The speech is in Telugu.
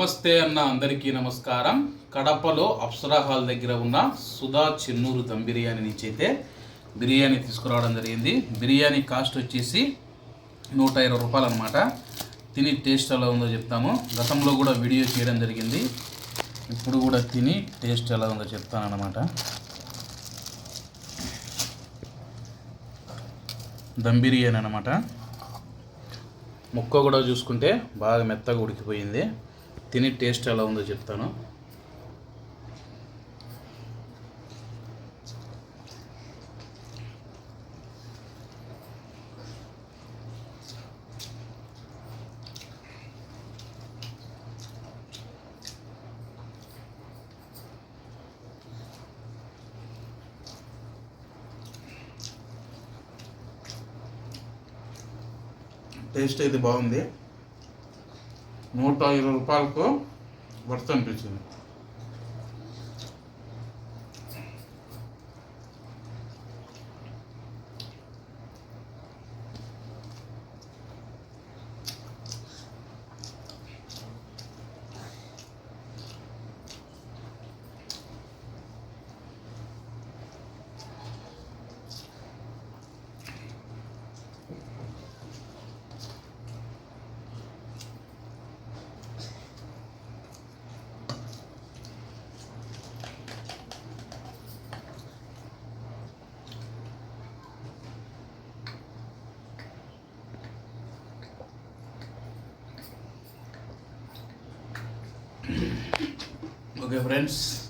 నమస్తే అన్న అందరికీ నమస్కారం. కడపలో అప్సరా హాల్ దగ్గర ఉన్న సుధా చెన్నూరు దమ్ బిర్యానీ నుంచి అయితే బిర్యానీ తీసుకురావడం జరిగింది. బిర్యానీ కాస్ట్ వచ్చేసి నూట ఇరవై రూపాయలు అనమాట తిని టేస్ట్ ఎలా ఉందో చెప్తాము. గతంలో కూడా వీడియో చేయడం జరిగింది. ఇప్పుడు కూడా తిని టేస్ట్ ఎలా ఉందో చెప్తాను అనమాట దమ్ బిర్యానీ అనమాట ముక్క కూడా చూసుకుంటే బాగా మెత్తగా ఉడికిపోయింది. తిని టేస్ట్ ఎలా ఉందో చెప్తాను. టేస్ట్ అయితే బాగుంది. నూట ఇరవై రూపాయలకు వర్త్ అనిపించింది. Okay, friends.